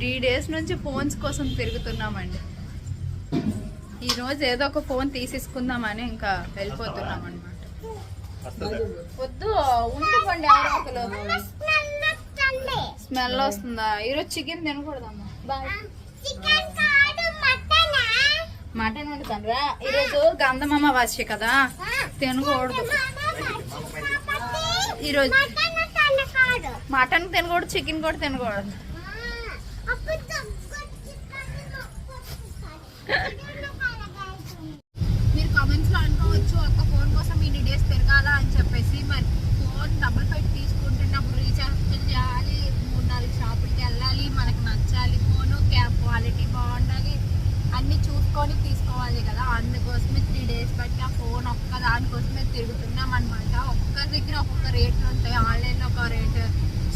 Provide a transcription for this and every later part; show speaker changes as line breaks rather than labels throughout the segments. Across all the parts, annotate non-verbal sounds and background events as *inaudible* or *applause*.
Three days నుంచి phones కోసం తిరుగుతున్నామండి. ఈ రోజు ఏదో ఒక ఫోన్ తీసేసుకుందామని ఇంకా వెళ్ళిపోతున్నాం అనమాట వద్దు ఉండిపోండి ఎవరో ఒకరు. స్మెల్ వస్తుందా? ఈరోజు చికెన్ తినకూడదమ్మా. బాయ్. మటన్? వండుతానురా. ఈరోజు గంధమామ వాసి కదా. తినకూడదు. ఈరోజు మటన్ తినకూడదు చికెన్ కూడా తినకూడదు. మీరు కామెంట్స్లో అనుకోవచ్చు ఒక ఫోన్ కోసం ఇన్ని డేస్ తిరగాల అని చెప్పేసి మరి ఫోన్ డబుల్ పెట్టి తీసుకుంటున్నప్పుడు రీఛార్జ్ చేయాలి మూడు నాలుగు షాపులకి వెళ్ళాలి మనకు నచ్చాలి ఫోను క్యాబ్ క్వాలిటీ బాగుండాలి అన్ని చూసుకొని తీసుకోవాలి కదా. అందుకోసమే త్రీ డేస్ బట్టి ఆ ఫోన్ ఒక్క దానికోసమే తిరుగుతున్నాం అనమాట ఒక్కరి దగ్గర ఒక్కొక్క రేట్లు ఉంటాయి. ఆన్లైన్లో ఒక రేటు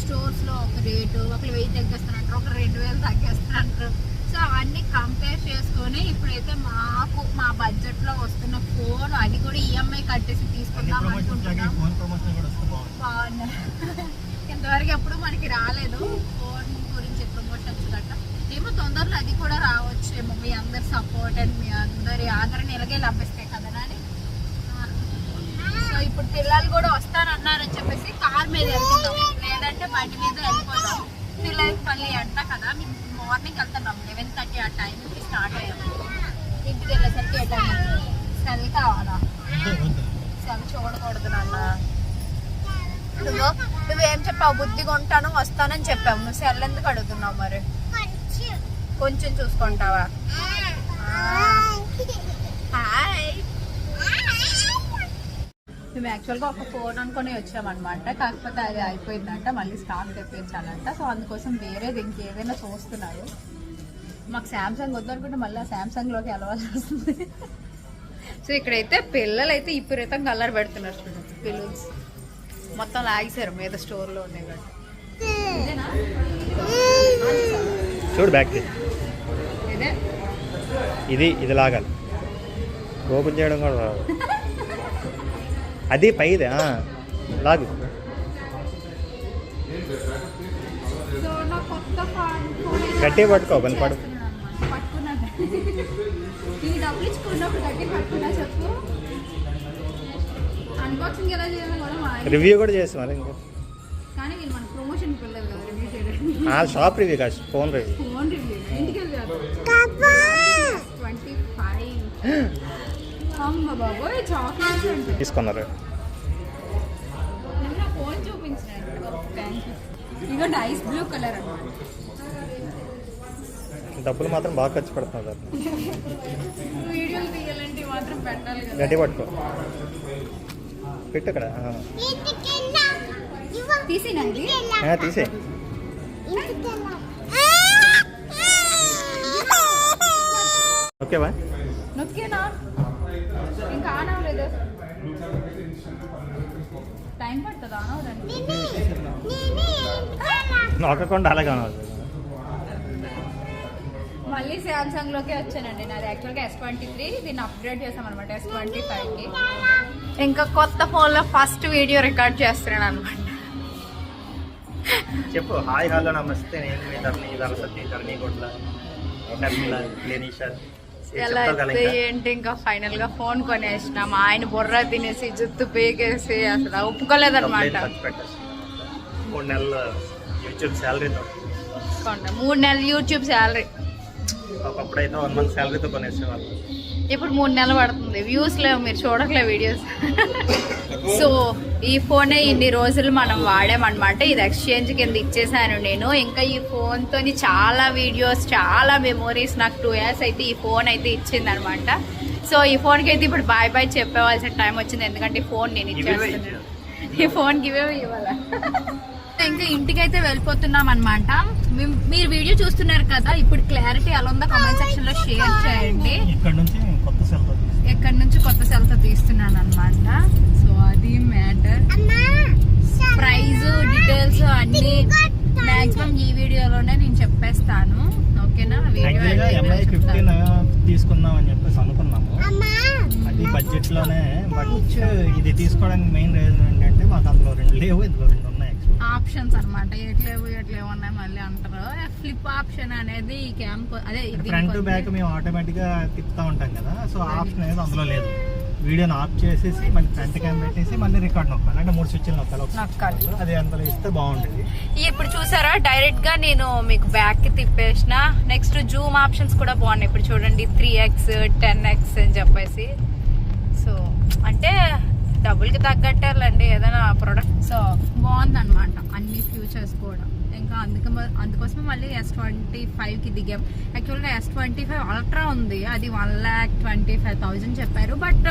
స్టోర్స్లో ఒక రేటు ఒకరు వెయ్యి తగ్గిస్తున్నారు ఒక రెండు వేలు తగ్గేస్తానంటారు సో అవన్నీ కంపేర్ చేసుకొని ఇప్పుడైతే మాకు మా బడ్జెట్లో వస్తున్న ఫోన్ అది కూడా ఈఎంఐ కట్టేసి తీసుకుందాం అనుకుంటున్నాం. *laughs* ఇంతవరకు ఎప్పుడు మనకి రాలేదు. ఫోన్ గురించి ప్రమోషన్స్ గట్ట ఏమో తొందరలో అది కూడా రావచ్చేమో. మీ అందరి సపోర్ట్ అండ్ మీ అందరి ఆదరణ ఇలాగే లభిస్తాయి కదా నాని? సో ఇప్పుడు పిల్లలు కూడా వస్తానన్నారని చెప్పేసి కార్ మీద వెళ్తున్నాం. లేదంటే బండి మీద వెళ్ళిపోతాం పిల్లలకి మళ్ళీ కదా మేము మార్నింగ్ వెళ్తున్నాం లెవెన్ థర్టీ ఆ టైంకి స్టార్ట్ అయ్యాము ఇంటికి వెళ్ళేసరికి సెల్ కావాలా? సెల్ చూడకూడదు నాన్న. నువ్వు నువ్వేం చెప్పావు? బుద్ధిగా ఉంటాను వస్తానని చెప్పావు. నువ్వు సెల్ ఎందుకు అడుగుతున్నావు మరి? కొంచెం చూసుకుంటావా హాయ్ మేము యాక్చువల్గా ఒక ఫోన్ అనుకుని వచ్చామన్నమాట. కాకపోతే అది అయిపోయిందంట మళ్ళీ స్టాక్ తెప్పించాలంట. సో అందుకోసం వేరేది ఇంకేదైనా చూస్తున్నారు. మాకు శాంసంగ్ వద్దనుకుంటే మళ్ళీ శాంసంగ్లోకి వెళ్ళవలసి వస్తుంది. సో ఇక్కడైతే పిల్లలు అయితే విపరీతం కలర్ పెడుతున్నారు చూడండి పిల్లల్స్ మొత్తం లాగేశారు మీద స్టోర్లో ఉన్నాయి కదా
చూడు బ్యాక్
ఇదే?
ఇది ఇది లాగాలి. ఓపెన్ చేయడం కూడా రాదు. *laughs* అది పైది లాగు.
సో నా కొత్త ఫోన్
గట్టిగా పట్టుకో, పని పడు.
గట్టి
రివ్యూ కూడా చేసి మరి ఇంకా.
కానీ వీళ్ళు మన ప్రమోషన్ పిల్లలు కదా రివ్యూ చేయడానికి.
ఆ, షాప్ రివ్యూ కాదు ఫోన్ రివ్యూ
ఫోన్ ఇగో ఐస్ బ్లూ కలర్ అన్నమాట.
డబ్బులు మాత్రం బాగా ఖర్చు పెడుతున్నారు
వీడియోలు తీయాలంటే మాత్రం పెట్టాలి
గట్టి పట్టుకో. పెట్టు ఇక్కడ ఆ.
తీసినండి
ఆ, తీసే. ఓకేవా
నొక్కేనా? ఇంకా ఆన్ అవ్వలేదు. టైం పడుతుంది?
నొక్కకుండా అలాగే అనాలి
మళ్ళీ శాంసంగ్ లోకే వచ్చానండి. నాది యాక్చువల్గా ఎస్ ట్వంటీ త్రీ దీన్ని అప్గ్రేడ్ చేసాం అనమాట ఎస్ ట్వంటీ ఫైవ్కి. ఇంకా కొత్త ఫోన్లో ఫస్ట్ వీడియో రికార్డ్ చేస్తున్నాను అనమాట
చెప్పు హాయ్ హలో నమస్తే. నేను మీ ధరణి ధరసతి ధరణి గుడ్ల. లేనిషా
ఎలా అయితే ఏంటి ఇంకా ఫైనల్గా ఫోన్ కొనేసిన. మా ఆయన బుర్ర తినేసి జుత్తు పీకేసి అసలు ఒప్పుకోలేదన్నమాట.
మూడు నెలలు యూట్యూబ్ శాలరీతో
మూడు నెలలు యూట్యూబ్ శాలరీ
ఒకప్పుడైతే వన్ మంత్ శాలరీతో కొనేసేవాళ్ళు.
ఇప్పుడు మూడు నెలలు పడుతుంది. వ్యూస్ లేవు మీరు చూడట్లే వీడియోస్ సో *laughs* ఈ ఫోనే ఇన్ని రోజులు మనం వాడామన్నమాట. ఇది ఎక్స్చేంజ్ కింద ఇచ్చేసాను నేను. ఇంకా ఈ ఫోన్ తోని చాలా వీడియోస్ చాలా మెమోరీస్ నాకు టూ ఇయర్స్ అయితే ఈ ఫోన్ అయితే ఇచ్చింది అనమాట సో ఈ ఫోన్కి అయితే ఇప్పుడు బాయ్ బాయ్ చెప్పేవాల్సిన టైం వచ్చింది. ఎందుకంటే ఈ ఫోన్ నేను ఇచ్చేస్తున్నాను. ఈ ఫోన్కి ఇవే ఇవ్వాల? ఇంకా ఇంటికి అయితే వెళ్ళిపోతున్నాం అనమాట మీరు వీడియో చూస్తున్నారు కదా ఇప్పుడు క్లారిటీ ఎలా ఉందో? కామెంట్ సెక్షన్లో షేర్ చేయండి.
ఇక్కడ నుంచి కొత్త సెల్
ఎక్కడి నుంచి కొత్త సెల్తో తీస్తున్నాను అనమాట సో అది మ్యాటర్. ప్రైస్ డీటెయిల్స్ అన్ని మాక్సిమం ఈ వీడియోలోనే నేను చెప్పేస్తాను. ఓకేనా?
తీసుకుందాం అని చెప్పేసి అనుకున్నాము. అది బడ్జెట్లోనే బట్ ఇది తీసుకోవడానికి మెయిన్ రీజన్ ఏంటంటే మాకు అందులో రెండు లేవు ఇందులో రెండు ఉన్నాయి.
ఆప్షన్స్ అన్నమాట. ఎట్లేవు ఎట్లేవు ఉన్నాయి మళ్ళీ అంటారు. ఫ్లిప్ ఆప్షన్ అనేది ఈ క్యామ్ అదే ఇది
ఫ్రంట్ బ్యాక్ మేము ఆటోమేటిక్గా తిప్పుతా ఉంటాం కదా. సో ఆప్షన్ అనేది అందులో లేదు. వీడియోని ఆఫ్ చేసేసి మళ్ళీ ఫ్రంట్ క్యామ్ పెట్టేసి మళ్ళీ రికార్డ్ నొక్కాలి. అంటే మూడు స్విచ్లు నొక్కాలి.
నొక్కాలి.
అది అందులో ఇస్తే బాగుండేది
ఇప్పుడు చూసారా? డైరెక్ట్గా నేను మీకు బ్యాక్కి తిప్పేసిన. నెక్స్ట్ జూమ్ ఆప్షన్స్ కూడా బాగున్నాయి. ఇప్పుడు చూడండి త్రీ ఎక్స్ టెన్ ఎక్స్ అని చెప్పేసి. సో అంటే డబ్బులకి తగ్గట్టేలండి ఏదైనా ప్రోడక్ట్ సో బాగుంది అనమాట అన్ని ఫ్యూచర్స్ కూడా. ఇంకా అందుకే అందుకోసమే మళ్ళీ ఎస్ ట్వంటీ ఫైవ్కి దిగాం. యాక్చువల్గా ఎస్ ట్వంటీ ఫైవ్ అల్ట్రా ఉంది. అది one lakh twenty five thousand చెప్పారు. బట్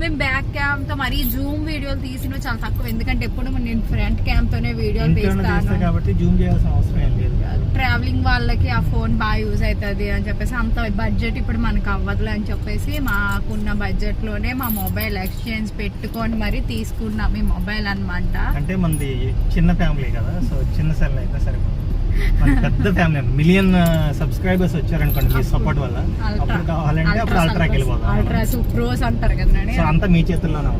మేము బ్యాక్ క్యామ్తో మరీ జూమ్ వీడియోలు తీసినవి చాలా తక్కువ. ఎందుకంటే ఎప్పుడు నేను ఫ్రంట్ క్యామ్ తోనే వీడియోలు తీస్తాను
కాబట్టి జూమ్ చేయాల్సిన అవసరం ఏం లేదు.
ట్రావెలింగ్ వాళ్ళకి ఆ ఫోన్ బాగా యూజ్ అవుతుంది అని చెప్పేసి అంత బడ్జెట్ ఇప్పుడు మనకు అవ్వదులే అని చెప్పేసి మాకున్న బడ్జెట్లోనే మా మొబైల్ ఎక్స్చేంజ్ పెట్టుకొని మరి తీసుకున్నాం. ఈ మొబైల్ అన్నమాట.
అంటే మనది చిన్న ఫ్యామిలీ కదా సో చిన్న సెల్ అయితే సరిపోతుంది. పెద్ద ఫ్యామిలీ మిలియన్ సబ్స్క్రైబర్స్ వచ్చారనుకోండి మీ సపోర్ట్ వల్ల. అప్పుడు కావాలంటే అప్పుడు అల్ట్రాకి వెళ్ళిపోతాం
సూప్రోస్ అంటారు కదా నాని.
సో అంతా మీ చేతుల్లోనే.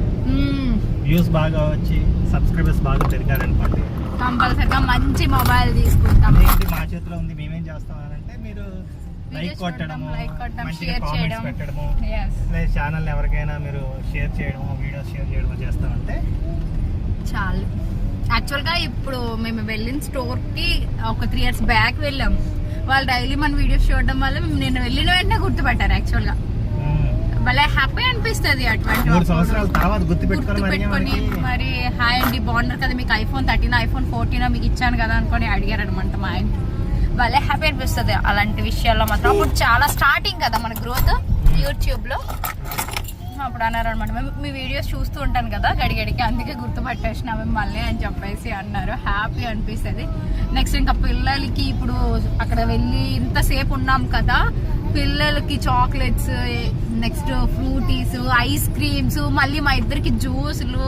వ్యూస్ బాగా వచ్చి సబ్స్క్రైబర్స్ బాగా పెరిగారనుకోండి.
కంపల్సరిగా మంచి మొబైల్ తీసుకుంటాం.
మా చేతిలో ఉంది. మేమేం చేస్తాం అంటే మీరు లైక్ కొట్టడము మంచిగా కామెంట్స్. పెట్టడము. లేదా ఛానల్ ఎవరికైనా మీరు షేర్ చేయడము వీడియోస్ షేర్ చేయడము చేస్తామంటే
చాలు. యాక్చువల్గా ఇప్పుడు మేము వెళ్ళిన స్టోర్కి ఒక త్రీ ఇయర్స్ బ్యాక్ వెళ్ళాము. వాళ్ళు డైలీ మన వీడియోస్ చూడడం వల్ల నేను వెళ్ళిన వెంటనే గుర్తుపట్టారు యాక్చువల్గా.
మ్మ్.
భలే హ్యాపీ అనిపిస్తుంది అటువంటి
మూడు
అప్పుడు.
సంవత్సరాల తర్వాత గుర్తు పెట్టుకొని
గుర్తు
మరి
హాయ్ అండి బాగున్నారు కదా మీకు ఐఫోన్ థర్టీన్ ఐఫోన్ ఫోర్టీన్ మీకు ఇచ్చాను కదా అనుకొని అడిగారు అనమాట మా ఆయన. భలే హ్యాపీ అనిపిస్తుంది అలాంటి విషయాల్లో మాత్రం. అప్పుడు చాలా స్టార్టింగ్ కదా మన గ్రోత్ యూట్యూబ్లో. అప్పుడు అన్నారు అనమాట మీ వీడియోస్ చూస్తూ ఉంటాను కదా గడిగడికి అందుకే గుర్తుపట్టేసిన మళ్ళీ అని చెప్పేసి అన్నారు. హ్యాపీ అనిపిస్తుంది. నెక్స్ట్ ఇంకా పిల్లలకి ఇప్పుడు అక్కడ వెళ్ళి ఇంతసేపు ఉన్నాం కదా. పిల్లలకి chocolates next Frooties ice creams మళ్ళీ మా ఇద్దరికి జ్యూసులు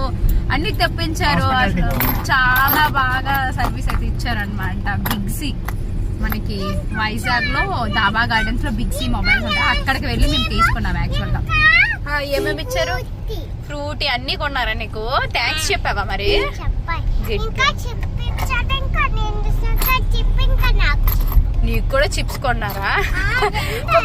అన్ని తెప్పించారు. అసలు చాలా బాగా సర్వీస్ అయితే ఇచ్చారనమాట బిగ్ సి మనకి వైజాగ్లో దాబా గార్డెన్స్లో బిగ్ సి మొబైల్స్ ఉంటాయి. అక్కడికి వెళ్ళి మేము తీసుకున్నాం యాక్చువల్గా. ఆ, ఏమేమి ఇచ్చారు? ఫ్రూట్ అన్ని కొన్నారా నీకు? థ్యాంక్స్ చెప్పావా మరి?
నాకు
కూడా చిప్స్ కొన్నారా?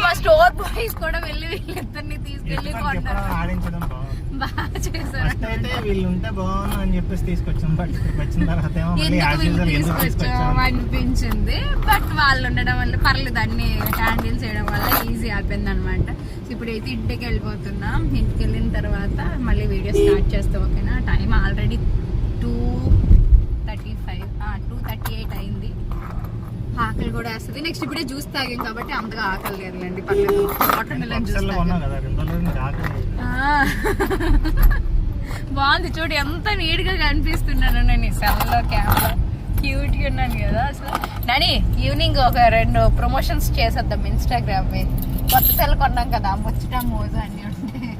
మా స్టోర్ బాయ్స్ కూడా వెళ్ళి వీళ్ళిద్దరిని తీసుకెళ్ళి కొన్నారు. బాగా చేశారు
ఫస్ట్ అయితే వీళ్ళు ఉంటే బాగుంది అని చెప్పేసి తీసుకొచ్చాం బట్ ఇక్కడికి వచ్చిన తర్వాత ఏమో మళ్ళీ
ఎందుకు
యాజ్
వీళ్ళు
యూజువల్ ఎందుకు
తీసుకొచ్చాం?
తీసుకొచ్చాం
అనిపించింది బట్ వాళ్ళు ఉండడం వల్ల పర్లేదు అన్ని హ్యాండిల్ చేయడం వల్ల ఈజీ అయిపోయింది అనమాట ఇప్పుడు అయితే ఇంటికి వెళ్ళిపోతున్నాం. ఇంటికి వెళ్ళిన తర్వాత మళ్ళీ వీడియో స్టార్ట్ చేస్తాం ఓకేనా? Time already two thirty five two thirty eight అయింది ఆకలి కూడా వేస్తుంది. నెక్స్ట్ ఇప్పుడే జ్యూస్ తాగాం కాబట్టి అంతగా ఆకలి లేదులేండి పర్లేదు. Watermelon juice. బాగుంది చూడు ఎంత నీట్గా కనిపిస్తున్నాను నేను ఈ సెల్లో క్యామ్లో క్యూట్గా ఉన్నాను కదా అసలు. నాని ఈవినింగ్ ఒక రెండు ప్రమోషన్స్ చేసేద్దాం ఇన్స్టాగ్రామ్ మీద. కొత్త సెల్ కొన్నాం కదా ముచ్చట మోజు అన్ని ఉంటాయి.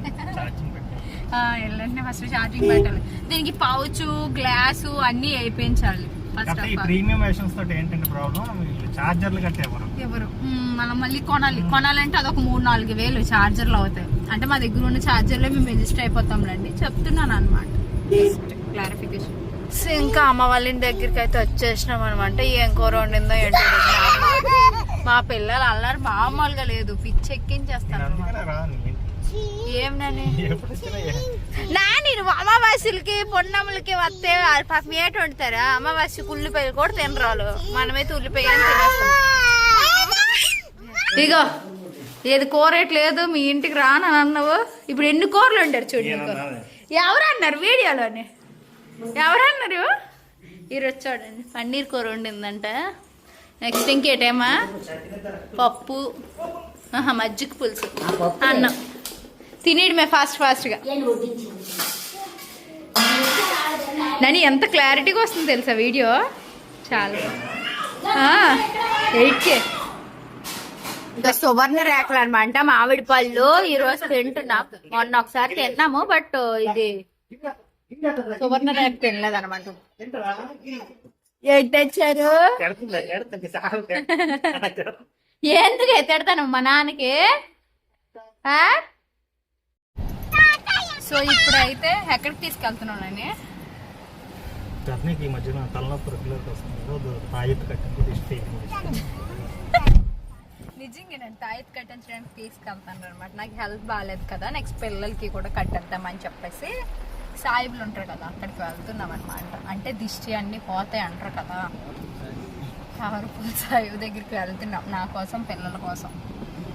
వెళ్ళండి ఫస్ట్ ఛార్జింగ్ పెట్టాలి. దీనికి పౌచ్ గ్లాసు అన్ని వేయించాలి.
కాకపోతే ఈ
ఆఫ్ ఆల్
ప్రీమియం వెర్షన్స్ తోటి ఏంటంటే ప్రాబ్లం వీళ్ళు చార్జర్లు కట్టే ఎవరు?
ఎవరు? మ్మ్, మనం మళ్ళీ కొనాలి. కొనాలంటే అదొక మూడు నాలుగు వేలు ఛార్జర్లు అవుతాయి. అంటే మా దగ్గర ఉన్న ఛార్జర్లే మేము రిజిస్టర్ అయిపోతాం రండి. చెప్తున్నాను అనమాట క్లారిఫికేషన్ సో ఇంకా అమ్మ వాళ్ళ ఇంటి దగ్గరికి అయితే వచ్చేసినాం అనమాట ఏం కూర వండిందో ఏంటో మా పిల్లలు అల్లరి మామూలుగా లేదు. పిచ్చి
నేను రాను?
ఏం నాని?
ఎప్పుడు వచ్చినా ఏ-
నా నేను అమావాస్యలకి పొన్నమ్మలకి వస్తే పాపం ఏట వండుతారా. అమావాస్యకి ఉల్లిపాయలు కూడా తినరాలు. మనమైతే ఉల్లిపాయ అని తినేస్తాం. ఇగో ఏది కూర లేదు మీ ఇంటికి రానని అన్నావు. ఇప్పుడు ఎన్ని కూరలు ఉంటారు చూడు? ఎవరు అన్నారు వీడియోలోని? ఎవరు అన్నారు? ఈరోజు చూడండి పన్నీర్ కూర వండిందంట. నెక్స్ట్ ఇంకేటేమా? పప్పు. ఆహా, మజ్జిగ పులుసు. అన్నం. తినేయడమే ఫాస్ట్ ఫాస్ట్గా. నని ఎంత క్లారిటీగా వస్తుంది తెలుసా వీడియో? చాలా. ఎయిట్ కే. సువర్ణ రేఖలు అనమాట మామిడి పళ్ళు ఈ రోజు తింటున్నాం. మొన్న ఒకసారి తిన్నాము బట్ ఇది సువర్ణ రేఖ తినలేదు అనమాట తెచ్చారు. *laughs* ఎందుకు తిడతాను మా నాన్నకి? ఆ? సో ఇప్పుడైతే ఎక్కడికి తీసుకెళ్తున్నాను నేను?
ధర్నీకి ఈ మధ్యన తలనొప్పి రెగ్యులర్గా వస్తుంది. తాయెత్తు దిష్టి
నిజంగా నేను తాయత్ కట్టించడానికి తీసుకెళ్తాను అనమాట నాకు హెల్త్ బాగాలేదు కదా నెక్స్ట్ పిల్లలకి కూడా కట్టేద్దామని చెప్పేసి సాయిబులు ఉంటారు కదా అక్కడికి వెళ్తున్నాం అనమాట అంటే దిష్టి అన్నీ పోతాయి అంటారు కదా. కారుపూల్ సాయిబు దగ్గరికి వెళ్తున్నాం నా కోసం పిల్లల కోసం.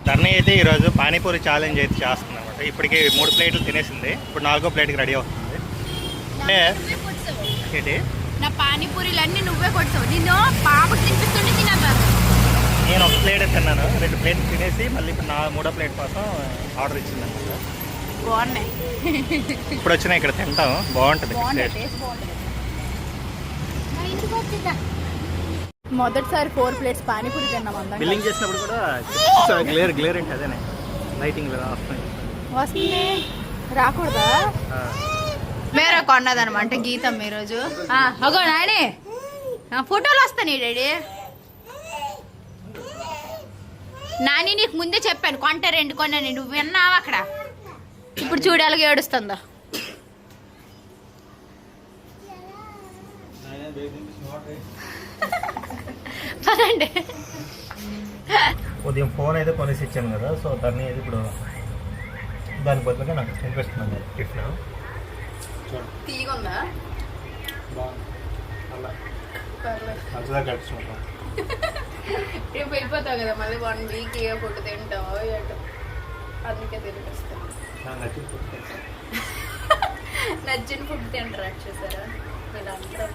ధర్నీ అయితే ఈరోజు పానీపూరి ఛాలెంజ్ అయితే చేస్తుంది అనమాట ఇప్పటికి మూడు ప్లేట్లు తినేసింది. ఇప్పుడు నాలుగో ప్లేట్కి రెడీ అవుతుంది. అంటే ఏంటి?
నా పానీపూరీలన్నీ నువ్వే కొట్టావు తినిపిస్తుంటే తినద్దాను
నేను ఒక ప్లేట్ తిన్నాను. రెండు ప్లేట్లు తినేసి మళ్ళీ ఇప్పుడు నా మూడో ప్లేట్ కోసం ఆర్డర్ ఇచ్చింది అనమాట
బాగున్నాయి.
ఇప్పుడు వచ్చినా ఇక్కడ తింటాం. బాగుంటుంది టేస్ట్.
బాగుంటుంది. మొదటిసారి ఫోర్ ప్లేట్స్ పానీపూరి తిన్నాం అందరం
బిల్లింగ్ చేసినప్పుడు కూడా గ్లేర్ గ్లేర్ ఏంటి అదేనే. లైటింగ్ లేదా వస్తుంది
వస్తుంది. రాకూడదా? మేరే కొన్నదనమాట గీతం ఈరోజు. ఆ, అగో నాయనే. ఫోటోలు వస్తాయి డాడీ. నాని నీకు ముందే చెప్పాను కొంట రెండు కొన్నాను నువ్వు విన్నావు అక్కడ? ఇప్పుడు చూడు ఎలాగ ఏడుస్తుందో. పదండి.
ఉదయం ఫోన్ అయితే కొనేసి ఇచ్చాను కదా సో దాన్ని అయితే ఇప్పుడు దాని బదులుగా నాకు తినిపిస్తున్నాను టిఫిన్
తీగుందా? రేపు వెళ్ళిపోతావు కదా మళ్ళీ వన్ వీక్ ఏ ఫుడ్ తింటావు ఏంటో. అందుకే తినిపిస్తాను నచ్చిన ఫుడ్ తింటారు చూసారా? వీళ్ళందరూ